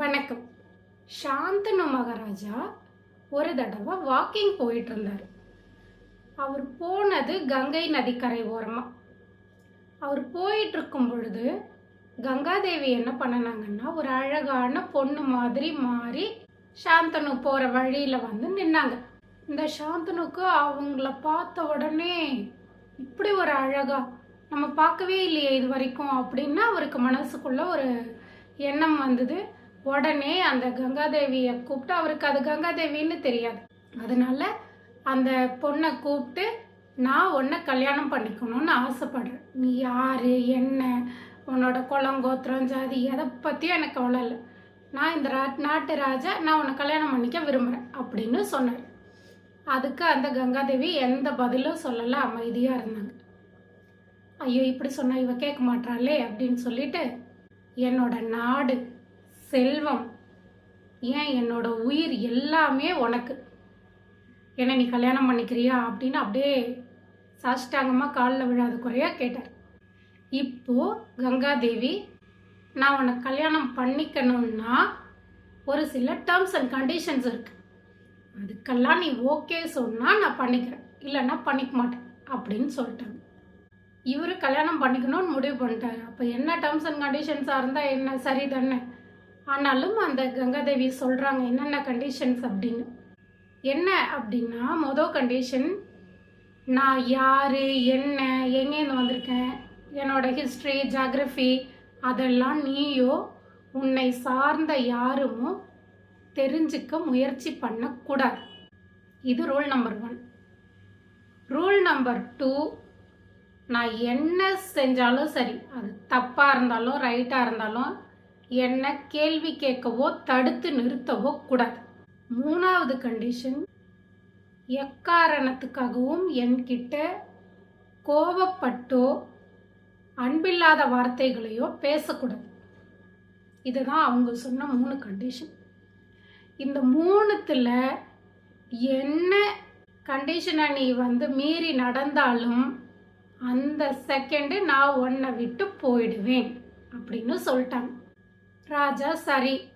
வணக்கம். சாந்தனு மகாராஜா ஒரு தடவை வாக்கிங் போயிட்டு இருந்தார். அவர் போனது கங்கை நதிக்கரை ஓரமாக அவர் போயிட்டு இருக்கும் பொழுது கங்காதேவி என்ன பண்ணினாங்கன்னா ஒரு அழகான பொண்ணு மாதிரி மாறி சாந்தனு போகிற வழியில் வந்து நின்னாங்க. இந்த சாந்தனுக்கு அவங்கள பார்த்த உடனே இப்படி ஒரு அழகா நம்ம பார்க்கவே இல்லையே இது வரைக்கும் அப்படின்னு அவருக்கு மனசுக்குள்ள ஒரு எண்ணம் வந்தது. உடனே அந்த கங்காதேவியை கூப்பிட்டு அவருக்கு அது கங்காதேவின்னு தெரியாது. அதனால அந்த பொண்ணை கூப்பிட்டு நான் உன்னை கல்யாணம் பண்ணிக்கணும்னு ஆசைப்படுறேன். நீ யாரு என்ன உன்னோட குளம் கோத்திரம் ஜாதி எதை பற்றியும் எனக்கு அவ்வளோ இல்லை. நான் இந்த ரா நாட்டு ராஜா நான் உன்னை கல்யாணம் பண்ணிக்க விரும்புகிறேன் அப்படின்னு சொன்னார். அதுக்கு அந்த கங்காதேவி எந்த பதிலும் சொல்லலை அமைதியாக இருந்தாங்க. ஐயோ இப்படி சொன்னால் இவ கேட்க மாட்டாளே அப்படின்னு சொல்லிட்டு என்னோட நாடு செல்வம். ஏன் என்னோட உயிர் எல்லாமே உனக்கு? என்ன நீ கல்யாணம் பண்ணிக்கிறியா? அப்படின்னு அப்படியே சாஷ்டாங்கமாக காலில் விழாத குறையாக கேட்டார். இப்போது கங்காதேவி நான் உன்னை கல்யாணம் பண்ணிக்கணும்னா ஒரு சில டேர்ம்ஸ் அண்ட் கண்டிஷன்ஸ் இருக்கு. அதுக்கெல்லாம் நீ ஓகே சொன்னால் நான் பண்ணிக்கிறேன். இல்லைன்னா பண்ணிக்க மாட்டேன் அப்படின்னு சொல்லிட்டாங்க. இவர் கல்யாணம் பண்ணிக்கணும்னு முடிவு பண்ணிட்டாரு. அப்போ என்ன டேர்ம்ஸ் அண்ட் கண்டிஷன்ஸாக இருந்தால் என்ன? சரி தானே. ஆனாலும் அந்த கங்காதேவி சொல்கிறாங்க என்னென்ன கண்டிஷன்ஸ் அப்படின்னு? என்ன அப்படின்னா மொதல் கண்டிஷன் நான் யார் என்ன எங்கேருந்து வந்திருக்கேன் என்னோட ஹிஸ்ட்ரி ஜாகிரஃபி அதெல்லாம் நீயோ உன்னை சார்ந்த யாருமோ தெரிஞ்சுக்க முயற்சி பண்ணக்கூடாது. இது rule number one rule number two நான் என்ன செஞ்சாலும் சரி அது தப்பாக இருந்தாலும் ரைட்டாக இருந்தாலும் என்ன கேள்வி கேட்கவோ தடுத்து நிறுத்தவோ கூடாது. மூணாவது கண்டிஷன் எக்காரணத்துக்காகவும் என்கிட்ட கோபப்பட்டோ அன்பில்லாத வார்த்தைகளையோ பேசக்கூடாது. இதுதான் அவங்க சொன்ன மூணு கண்டிஷன் இந்த மூணுத்தில் என்ன கண்டிஷனை நீ வந்து மீறி நடந்தாலும் அந்த செகண்டு நான் உன்னை விட்டு போயிடுவேன் அப்படின்னு சொல்லிட்டாங்க. ராஜா சரி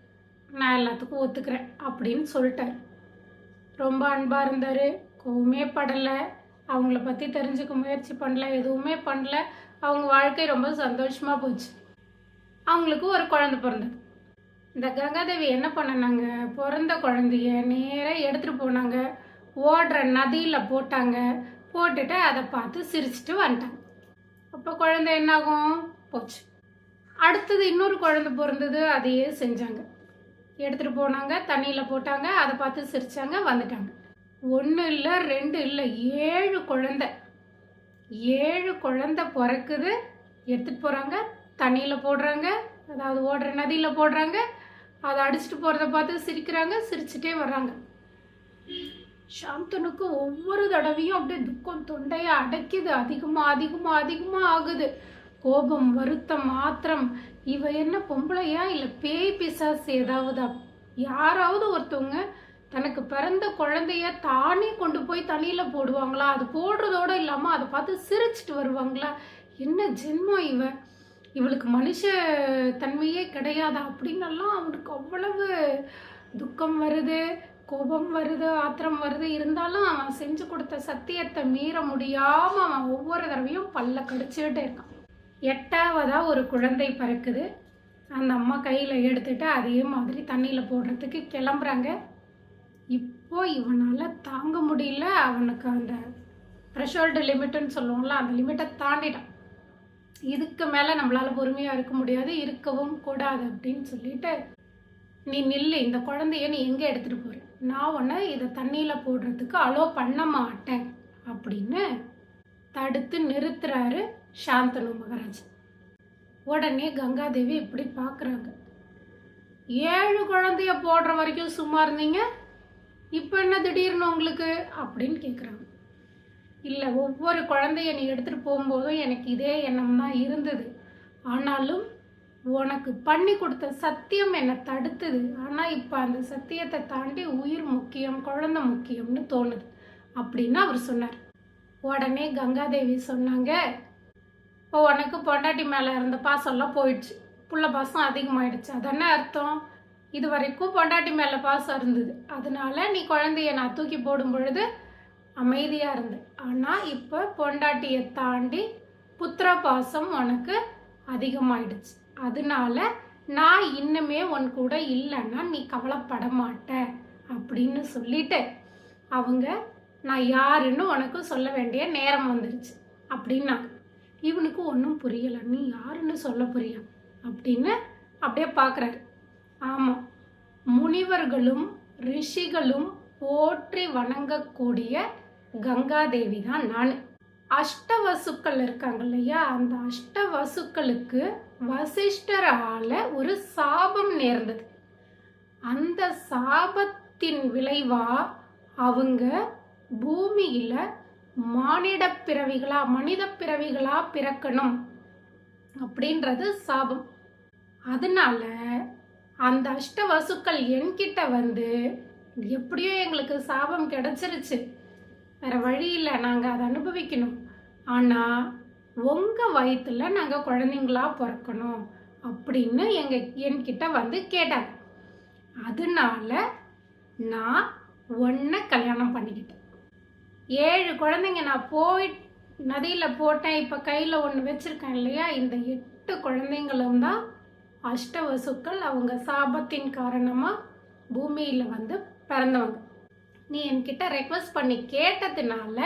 நான் எல்லாத்துக்கும் ஒத்துக்கிறேன் அப்படின்னு சொல்லிட்டார். ரொம்ப அன்பாக இருந்தார். கோவமே படலை. அவங்கள பற்றி தெரிஞ்சுக்க முயற்சி பண்ணல. எதுவுமே பண்ணல. அவங்க வாழ்க்கை ரொம்ப சந்தோஷமாக போச்சு. அவங்களுக்கு ஒரு குழந்தை பிறந்தது. இந்த கங்காதேவி என்ன பண்ணனாங்க? பிறந்த குழந்தைய நேராக எடுத்துகிட்டு போனாங்க. ஓடுற நதியில் போட்டாங்க. போட்டுட்டு அதை பார்த்து சிரிச்சிட்டு வந்துட்டாங்க. அப்போ குழந்தை என்னாகும்? போச்சு. அடுத்தது இன்னொரு குழந்தை பிறந்தது அதையே செஞ்சாங்க. எடுத்துகிட்டு போனாங்க தண்ணியில் போட்டாங்க அதை பார்த்து சிரித்தாங்க வந்துட்டாங்க. ஒன்று இல்லை ரெண்டு இல்லை ஏழு குழந்தை. ஏழு குழந்தை பிறக்குது எடுத்துகிட்டு போகிறாங்க தண்ணியில் போடுறாங்க அதாவது ஓடுற நதியில் போடுறாங்க அதை அடிச்சுட்டு போகிறத பார்த்து சிரிக்கிறாங்க சிரிச்சுட்டே வர்றாங்க. சாந்தனுக்கு ஒவ்வொரு தடவையும் அப்படியே துக்கம் தொண்டையை அடைக்குது அதிகமாக அதிகமாக அதிகமாக ஆகுது. கோபம் வருத்தம் ஆத்திரம் இவ என்ன பொம்பளையா இல்லை பேய் பிசாசு ஏதாவது? யாராவது ஒருத்தவங்க தனக்கு பிறந்த குழந்தைய தானே கொண்டு போய் தண்ணியில் போடுவாங்களா? அது போடுறதோட இல்லாமல் அதை பார்த்து சிரிச்சிட்டு வருவாங்களா? என்ன ஜென்மம் இவ? இவளுக்கு மனுஷ தன்மையே கிடையாதா? அப்படின்னெல்லாம் அவனுக்கு அவ்வளவு துக்கம் வருது கோபம் வருது ஆத்திரம் வருது. இருந்தாலும் அவன் செஞ்சு கொடுத்த சத்தியத்தை மீற முடியாமல் அவன் ஒவ்வொரு தடவையும் பல்ல கடிச்சுக்கிட்டே இருக்கான். எட்டாவதாக ஒரு குழந்தை பிறக்குது. அந்த அம்மா கையில் எடுத்துட்டு அதே மாதிரி தண்ணியில் போடுறதுக்கு கிளம்புறாங்க. இப்போ இவனால் தாங்க முடியல. அவனுக்கு அந்த த்ரெஷோல்டு லிமிட்டுன்னு சொல்லுவோம்ல அந்த லிமிட்டை தாண்டிட்டான். இதுக்கு மேலே நம்மளால் பொறுமையாக இருக்க முடியாது இருக்கவும் கூடாது அப்படின்னு சொல்லிட்டு நீ நில்லு இந்த குழந்தைய நீ எங்கே எடுத்துகிட்டு போகிற நான் உன்னை இதை தண்ணியில் போடுறதுக்கு அலோ பண்ண மாட்டேன். அப்படின்னு தடுத்து நிறுத்துறாரு. சாந்தனு மகாராஜ். உடனே கங்காதேவி இப்படி பார்க்குறாங்க ஏழு குழந்தைய போடுற வரைக்கும் சும்மா இருந்தீங்க? இப்போ என்ன திடீர்னு உங்களுக்கு? அப்படின்னு கேட்குறாங்க இல்லை ஒவ்வொரு குழந்தைய நீ எடுத்துகிட்டு போகும்போதும் எனக்கு இதே எண்ணம் தான் இருந்தது. ஆனாலும் உனக்கு பண்ணி கொடுத்த சத்தியம் என்னை தடுத்தது. ஆனால் இப்போ அந்த சத்தியத்தை தாண்டி உயிர் முக்கியம் குழந்தை முக்கியம்னு தோணுது. அப்படின்னு அவர் சொன்னார். உடனே கங்காதேவி சொன்னாங்க இப்போ உனக்கு பொண்டாட்டி மேலே இருந்த பாசம்லாம் போயிடுச்சு. புள்ள பாசம் அதிகமாயிடுச்சு. அதானே அர்த்தம்? இது வரைக்கும் பொண்டாட்டி மேலே பாசம் இருந்தது. அதனால நீ குழந்தைய நான் தூக்கி போடும் பொழுது அமைதியாக இருந்தேன் ஆனால் இப்போ பொண்டாட்டியை தாண்டி புத்திர பாசம் உனக்கு அதிகமாயிடுச்சு. அதனால நான் இன்னுமே உன் கூட இல்லைன்னா நீ கவலைப்பட மாட்ட அப்படின்னு சொல்லிட்டு அவங்க நான் யாருன்னு உனக்கு சொல்ல வேண்டிய நேரம் வந்துருச்சு. அப்படின்னா இவனுக்கு ஒன்றும் புரியலை. நீ யாருன்னு சொல்ல புரியா அப்படின்னு அப்படியே பார்க்குறாரு ஆமாம் முனிவர்களும் ரிஷிகளும் போற்றி வணங்கக்கூடிய கங்காதேவி தான் நான். அஷ்டவசுக்கள் இருக்காங்க இல்லையா? அந்த அஷ்டவசுக்களுக்கு வசிஷ்டரால ஒரு சாபம் நேர்ந்தது. அந்த சாபத்தின் விளைவா அவங்க பூமியில மானிட பிறவிகளா மனித பிறவிகளா பிறக்கணும் அப்படின்றது சாபம். அதனால அந்த அஷ்டவசுக்கள் என்கிட்ட வந்து எப்படியோ எங்களுக்கு சாபம் கிடைச்சிருச்சு. வேற வழி இல்லை நாங்கள் அதை அனுபவிக்கணும். ஆனால் உங்கள் வயிற்றுல நாங்கள் குழந்தைங்களா பிறக்கணும் அப்படின்னு எங்கள் என்கிட்ட வந்து கேட்டாங்க. அதனால நான் ஒன்றை கல்யாணம் பண்ணிக்கிட்டேன். ஏழு குழந்தைங்க நான் போய் நதியில் போட்டேன். இப்போ கையில் ஒன்று வச்சுருக்கேன் இல்லையா? இந்த எட்டு குழந்தைங்களும் தான் அஷ்டவசுக்கள். அவங்க சாபத்தின் காரணமாக பூமியில் வந்து பிறந்தவங்க. நீ என்கிட்ட ரெக்வஸ்ட் பண்ணி கேட்டதுனால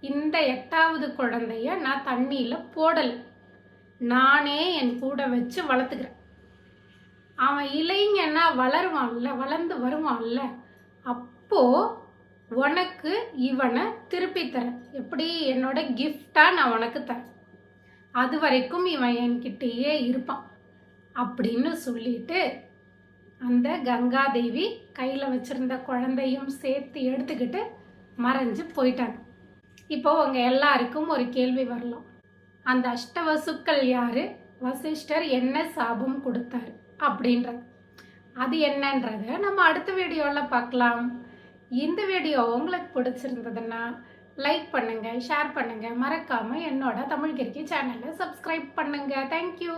இந்த எட்டாவது குழந்தைய நான் தண்ணியில் போடலை. நானே என் கூட வச்சு வளர்த்துக்கிறேன். அவன் இளைஞனா வளருவான்ல வளர்ந்து வருவான்ல. அப்போது உனக்கு இவனை திருப்பி தரேன். எப்படி? என்னோட கிஃப்டாக நான் உனக்கு தரேன். அது வரைக்கும் இவன் என்கிட்டயே இருப்பான். அப்படின்னு சொல்லிட்டு அந்த கங்காதேவி கையில் வச்சிருந்த குழந்தையும் சேர்த்து எடுத்துக்கிட்டு மறைஞ்சு போயிட்டாங்க. இப்போ உங்கள் எல்லாருக்கும் ஒரு கேள்வி வரலாம். அந்த அஷ்டவசுக்கள் யார்? வசிஷ்டர் என்ன சாபம் கொடுத்தாரு? அப்படின்றது. அது என்னன்றத நம்ம அடுத்த வீடியோவில் பார்க்கலாம். இந்த வீடியோ உங்களுக்கு பிடிச்சிருந்ததுன்னா லைக் பண்ணுங்க ஷேர் பண்ணுங்க. மறக்காம என்னோட தமிழ் கிரிக்கி சேனலை சப்ஸ்கிரைப் பண்ணுங்க. தேங்க்யூ